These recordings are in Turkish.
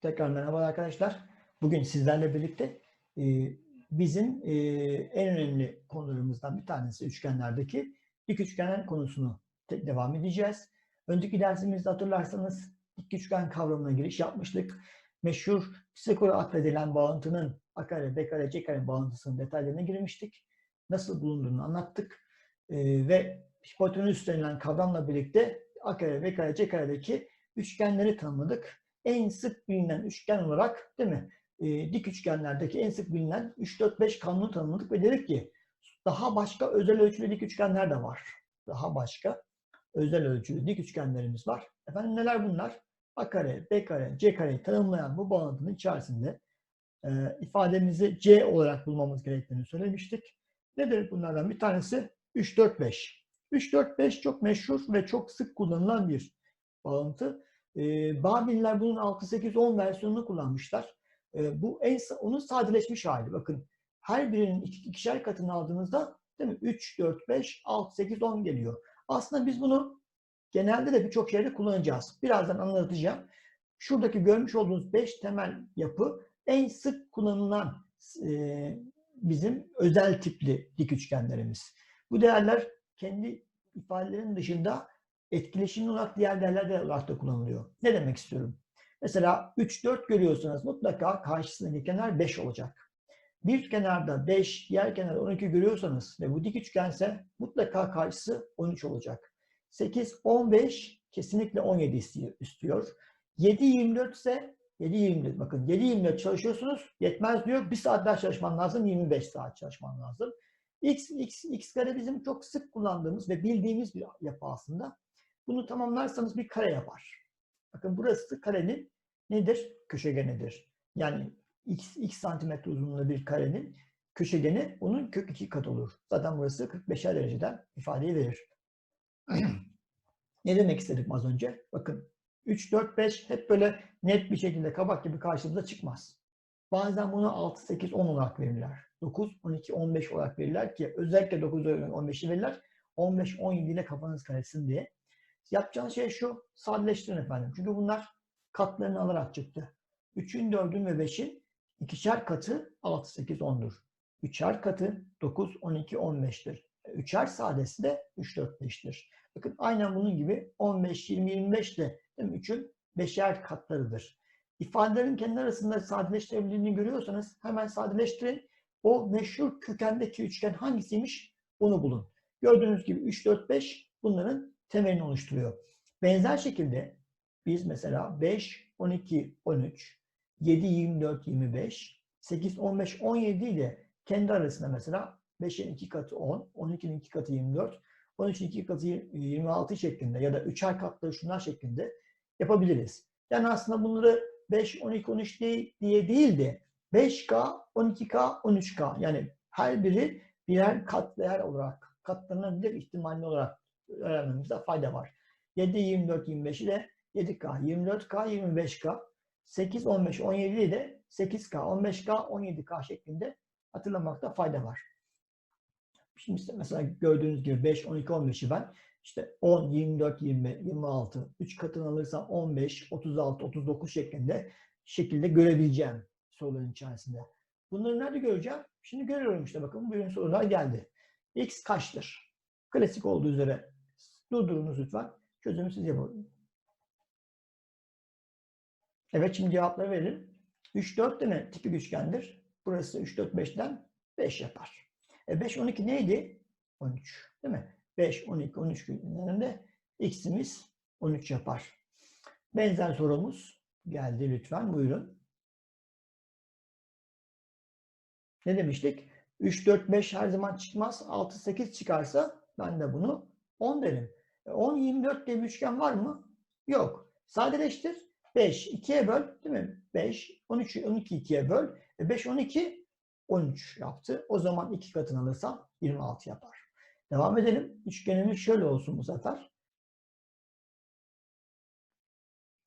Tekrar merhaba arkadaşlar. Bugün sizlerle birlikte e, bizim e, en önemli konularımızdan bir tanesi üçgenlerdeki dik üçgenler konusunu devam edeceğiz. Önceki dersimizde hatırlarsanız dik üçgen kavramına giriş yapmıştık. Meşhur Pisagor'a atfedilen bağıntının A kare, B kare, bağıntısının detaylarına girmiştik. Nasıl bulunduğunu anlattık. E, ve hipotenüs denilen kavramla birlikte A kare, B kare, üçgenleri tanımladık en sık bilinen üçgen olarak değil mi? E, dik üçgenlerdeki en sık bilinen 3, 4, 5 kanunu tanımladık ve dedik ki daha başka özel ölçülü dik üçgenler de var. Daha başka özel ölçülü dik üçgenlerimiz var. Efendim neler bunlar? A kare, B kare, C kareyi tanımlayan bu bağıntının içerisinde e, ifademizi C olarak bulmamız gerektiğini söylemiştik. Nedir bunlardan bir tanesi? 3, 4, 5. 3, 4, 5 çok meşhur ve çok sık kullanılan bir bağıntı. E, Babil'ler bunun 6, 8, 10 versiyonunu kullanmışlar. E, bu en onun sadeleşmiş hali. Bakın her birinin iki, ikişer katını aldığınızda değil mi? 3, 4, 5, 6, 8, 10 geliyor. Aslında biz bunu genelde de birçok yerde kullanacağız. Birazdan anlatacağım. Şuradaki görmüş olduğunuz 5 temel yapı en sık kullanılan e, bizim özel tipli dik üçgenlerimiz. Bu değerler kendi ifadelerinin dışında etkileşimli olarak diğer değerler olarak da kullanılıyor. Ne demek istiyorum? Mesela 3, 4 görüyorsanız mutlaka karşısındaki kenar 5 olacak. Bir kenarda 5, diğer kenarda 12 görüyorsanız ve bu dik üçgense mutlaka karşısı 13 olacak. 8, 15 kesinlikle 17 istiyor. istiyor. 7, 24 ise 7, 24 bakın 7, 24 çalışıyorsunuz yetmez diyor. Bir saat daha çalışman lazım, 25 saat çalışman lazım. X, X, X kare bizim çok sık kullandığımız ve bildiğimiz bir yapı aslında. Bunu tamamlarsanız bir kare yapar. Bakın burası karenin nedir? Köşegenidir. Yani x, x santimetre uzunluğunda bir karenin köşegeni onun kök 2 kat olur. Zaten burası 45'er dereceden ifadeyi verir. ne demek istedim az önce? Bakın 3, 4, 5 hep böyle net bir şekilde kabak gibi karşımıza çıkmaz. Bazen bunu 6, 8, 10 olarak verirler. 9, 12, 15 olarak verirler ki özellikle 9, 15'i verirler. 15, 17 ile kafanız karışsın diye. Yapacağınız şey şu, sadeleştirin efendim. Çünkü bunlar katlarını alarak çıktı. 3'ün, 4'ün ve 5'in ikişer katı 6, 8, 10'dur. Üçer katı 9, 12, 15'tir. Üçer sadesi de 3, 4, 5'tir. Bakın aynen bunun gibi 15, 20, 25 de değil mi? 3'ün beşer katlarıdır. İfadelerin kendi arasında sadeleştirebildiğini görüyorsanız hemen sadeleştirin. O meşhur kökendeki üçgen hangisiymiş onu bulun. Gördüğünüz gibi 3, 4, 5 bunların temelini oluşturuyor. Benzer şekilde biz mesela 5, 12, 13, 7, 24, 25, 8, 15, 17 ile kendi arasında mesela 5'in 2 katı 10, 12'nin 2 katı 24, 13'ün 2 katı 26 şeklinde ya da üçer katları şunlar şeklinde yapabiliriz. Yani aslında bunları 5, 12, 13 diye, değil de 5K, 12K, 13K yani her biri birer kat değer olarak katlanabilir ihtimalli olarak öğrenmemizde fayda var. 7, 24, 25'i de 7K, 24K, 25K, 8, 15, 17'yi de 8K, 15K, 17K şeklinde hatırlamakta fayda var. Şimdi mesela gördüğünüz gibi 5, 12, 15'i ben işte 10, 24, 20, 26, 3 katını alırsam 15, 36, 39 şeklinde şekilde görebileceğim soruların içerisinde. Bunları nerede göreceğim? Şimdi görüyorum işte bakın bugün sorular geldi. X kaçtır? Klasik olduğu üzere durdurunuz lütfen. Çözümü siz yapın. Evet şimdi cevapları verelim. 3, 4 değil mi? Tipik üçgendir. Burası 3, 4, 5'ten 5 yapar. E 5, 12 neydi? 13. Değil mi? 5, 12, 13 günlerinde x'imiz 13 yapar. Benzer sorumuz geldi lütfen. Buyurun. Ne demiştik? 3, 4, 5 her zaman çıkmaz. 6, 8 çıkarsa ben de bunu 10 derim. 10, 24 diye bir üçgen var mı? Yok. Sadeleştir. 5, 2'ye böl. Değil mi? 5, 13, 12 2'ye böl. E 5, 12, 13 yaptı. O zaman iki katını alırsam 26 yapar. Devam edelim. Üçgenimiz şöyle olsun bu sefer.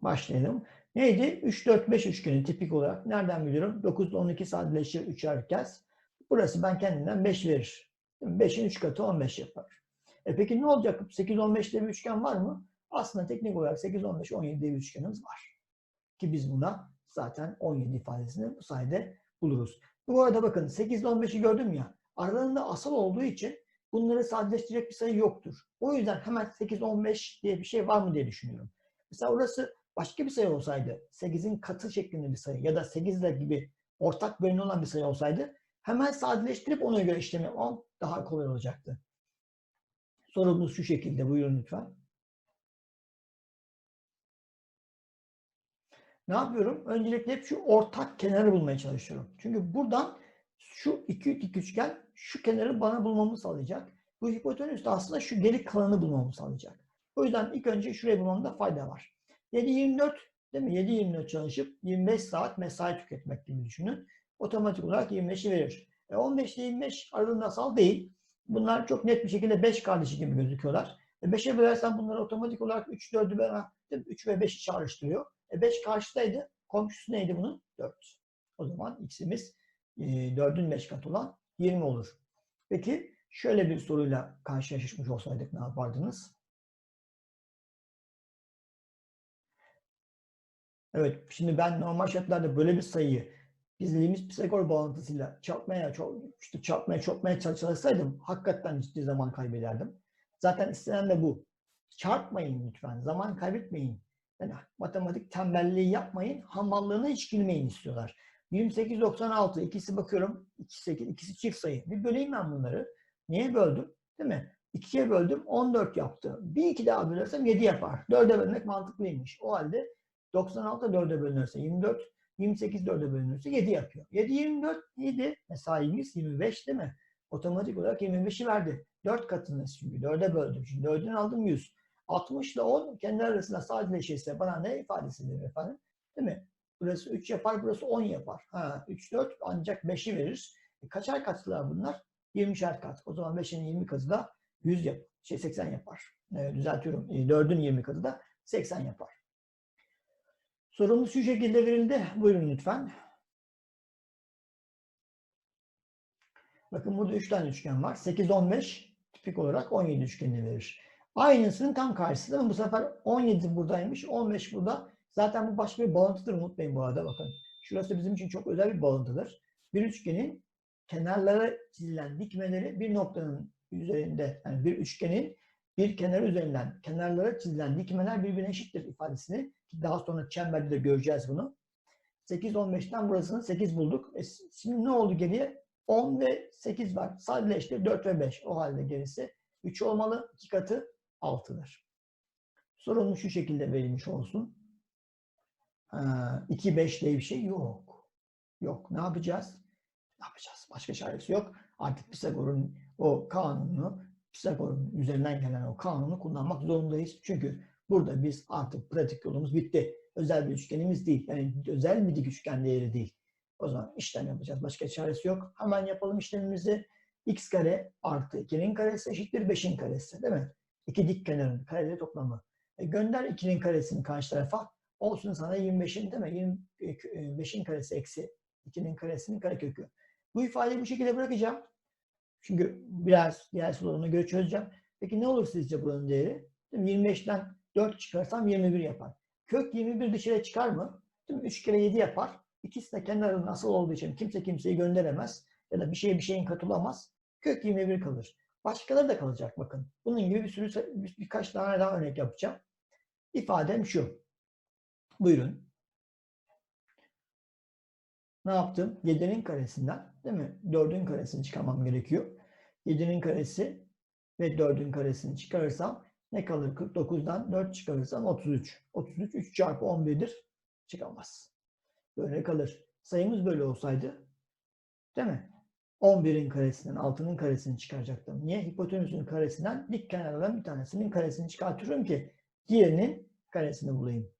Başlayalım. Neydi? 3, 4, 5 üçgeni tipik olarak. Nereden biliyorum? 9 ile 12 sadeleşir üçer kez. Burası ben kendimden 5 verir. 5'in 3 katı 15 yapar. E peki ne olacak? 8, 15 diye bir üçgen var mı? Aslında teknik olarak 8, 15, 17 diye üçgenimiz var. Ki biz buna zaten 17 ifadesini bu sayede buluruz. Bu arada bakın 8 ile 15'i gördüm ya. Aralarında asal olduğu için bunları sadeleştirecek bir sayı yoktur. O yüzden hemen 8, 15 diye bir şey var mı diye düşünüyorum. Mesela orası başka bir sayı olsaydı, 8'in katı şeklinde bir sayı ya da 8 ile gibi ortak bölümü olan bir sayı olsaydı hemen sadeleştirip ona göre işlem yapmam daha kolay olacaktı. Sorumuz şu şekilde. Buyurun lütfen. Ne yapıyorum? Öncelikle hep şu ortak kenarı bulmaya çalışıyorum. Çünkü buradan şu iki dik üçgen şu kenarı bana bulmamı sağlayacak. Bu hipotenüs de aslında şu geri kalanı bulmamı sağlayacak. O yüzden ilk önce şuraya bulmamda fayda var. 7-24 değil mi? 7-24 çalışıp 25 saat mesai tüketmek gibi düşünün. Otomatik olarak 25'i verir. E 15 ile 25 arasında asal değil. Bunlar çok net bir şekilde 5 kardeşi gibi gözüküyorlar. E 5'e bölersen bunları otomatik olarak 3, 4'ü beraber 3 ve 5'i çağrıştırıyor. E 5 karşıdaydı. Komşusu neydi bunun? 4. O zaman x'imiz e, 4'ün 5 katı olan 20 olur. Peki şöyle bir soruyla karşılaşmış olsaydık ne yapardınız? Evet, şimdi ben normal şartlarda böyle bir sayıyı izlediğimiz Pisagor bağıntısıyla çarpmaya, işte çarpmaya, çarpmaya çalışsaydım hakikaten ciddi zaman kaybederdim. Zaten istenen de bu. Çarpmayın lütfen, zaman kaybetmeyin. Yani matematik tembelliği yapmayın, hamallığına hiç girmeyin istiyorlar. 28-96, ikisi bakıyorum, ikisi, 8, ikisi çift sayı. Bir böleyim ben bunları. Niye böldüm? Değil mi? 2'ye böldüm, 14 yaptı. Bir iki daha bölersem 7 yapar. 4'e bölmek mantıklıymış. O halde 96 4'e bölünürse 24, 28 4'e bölünürse 7 yapıyor. 7, 24, 7. Mesaimiz 25 değil mi? Otomatik olarak 25'i verdi. 4 katını çünkü 4'e böldüm. Şimdi 4'ün aldım 100. 60 ile 10 kendi arasında sadeleşirse bana ne ifadesi verir efendim? Değil mi? Burası 3 yapar, burası 10 yapar. Ha, 3, 4 ancak 5'i verir. E, kaçar katlılar bunlar? 20'şer kat. O zaman 5'in 20 katı da 100 yap şey 80 yapar. E, düzeltiyorum. E, 4'ün 20 katı da 80 yapar. Sorumuz şu şekilde verildi. Buyurun lütfen. Bakın burada 3 tane üçgen var. 8, 15 tipik olarak 17 üçgenini verir. Aynısının tam karşısı değil mi? Bu sefer 17 buradaymış, 15 burada. Zaten bu başka bir bağıntıdır unutmayın bu arada bakın. Şurası bizim için çok özel bir bağıntıdır. Bir üçgenin kenarlara çizilen dikmeleri bir noktanın üzerinde, yani bir üçgenin bir kenar üzerinden kenarlara çizilen dikmeler birbirine eşittir ifadesini daha sonra çemberde de göreceğiz bunu. 8 15'ten burasını 8 bulduk. E, şimdi ne oldu geriye? 10 ve 8 var. Sadeleşti 4 ve 5. O halde gerisi 3 olmalı. 2 katı 6'dır. Sorumuz şu şekilde verilmiş olsun. 2 5 diye bir şey yok. Yok. Ne yapacağız? Ne yapacağız? Başka çaresi yok. Artık Pisagor'un o kanunu Pisagor'un üzerinden gelen o kanunu kullanmak zorundayız. Çünkü burada biz artık pratik yolumuz bitti. Özel bir üçgenimiz değil. Yani özel bir dik üçgen değeri değil. O zaman işlem yapacağız. Başka çaresi yok. Hemen yapalım işlemimizi. x kare artı 2'nin karesi eşittir 5'in karesi. Değil mi? İki dik kenarın kareleri toplamı. E gönder 2'nin karesini karşı tarafa. Olsun sana 25'in değil mi? 25'in karesi eksi 2'nin karesinin karekökü. Bu ifadeyi bu şekilde bırakacağım. Çünkü biraz diğer sorularına göre çözeceğim. Peki ne olur sizce buranın değeri? 25'ten 4 çıkarsam 21 yapar. Kök 21 dışarı çıkar mı? Değil mi? 3 kere 7 yapar. İkisi de kenarın asıl olduğu için kimse kimseyi gönderemez. Ya da bir şeye bir şeyin katılamaz. Kök 21 kalır. Başkaları da kalacak bakın. Bunun gibi bir sürü bir, birkaç tane daha örnek yapacağım. İfadem şu. Buyurun. Ne yaptım? 7'nin karesinden değil mi? 4'ün karesini çıkarmam gerekiyor. 7'nin karesi ve 4'ün karesini çıkarırsam ne kalır? 49'dan 4 çıkarırsam 33. 33 3 çarpı 11'dir. Çıkamaz. Böyle kalır. Sayımız böyle olsaydı değil mi? 11'in karesinden 6'nın karesini çıkaracaktım. Niye? Hipotenüsün karesinden dik kenarlardan bir tanesinin karesini çıkartıyorum ki diğerinin karesini bulayım.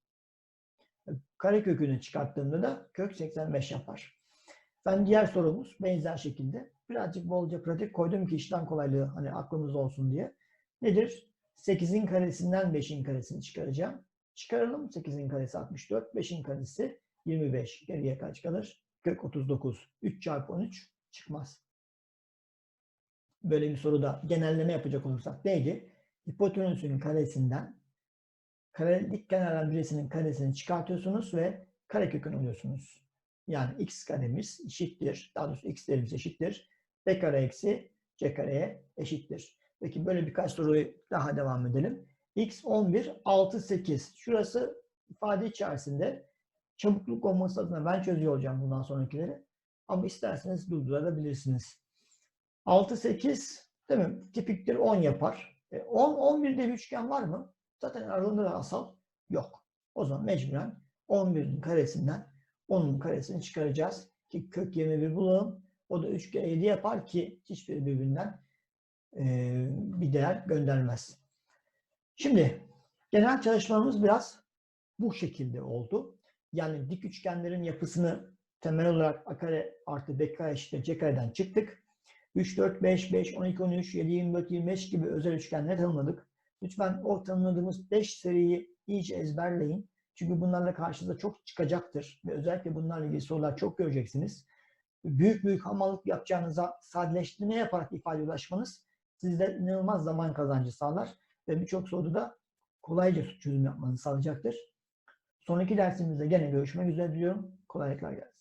Kare kökünü çıkarttığımda da kök 85 yapar. Ben diğer sorumuz benzer şekilde birazcık bolca pratik koydum ki işlem kolaylığı hani aklımızda olsun diye. Nedir? 8'in karesinden 5'in karesini çıkaracağım. Çıkaralım. 8'in karesi 64, 5'in karesi 25. Geriye kaç kalır? Kök 39. 3 çarpı 13 çıkmaz. Böyle bir soruda genelleme yapacak olursak neydi? Hipotenüsün karesinden karelik kenarlardan birisinin karesini çıkartıyorsunuz ve karekökünü alıyorsunuz. Yani x karemiz eşittir. Daha doğrusu x değerimiz eşittir. b kare eksi c kareye eşittir. Peki böyle birkaç soruyu daha devam edelim. x 11, 6, 8. Şurası ifade içerisinde çabukluk olması adına ben çözüyor olacağım bundan sonrakileri. Ama isterseniz durdurabilirsiniz. 6, 8 değil mi? Tipiktir 10 yapar. E, 10, 11'de bir üçgen var mı? Zaten aralarında da asal yok. O zaman mecburen 11'in karesinden 10'un karesini çıkaracağız. Ki kök 21 bulalım. O da 3 kere 7 yapar ki hiçbiri birbirinden e, bir değer göndermez. Şimdi genel çalışmamız biraz bu şekilde oldu. Yani dik üçgenlerin yapısını temel olarak a kare artı b kare eşittir c kareden çıktık. 3, 4, 5, 5, 12, 13, 7, 24, 25 gibi özel üçgenleri tanımladık. Lütfen o tanımladığımız 5 seriyi iyice ezberleyin. Çünkü bunlarla karşınıza çok çıkacaktır. Ve özellikle bunlarla ilgili sorular çok göreceksiniz. Büyük büyük hamallık yapacağınıza sadeleştirme yaparak ifade ulaşmanız sizde inanılmaz zaman kazancı sağlar. Ve birçok soruda da kolayca çözüm yapmanızı sağlayacaktır. Sonraki dersimizde gene görüşmek üzere diliyorum. Kolaylıklar gelsin.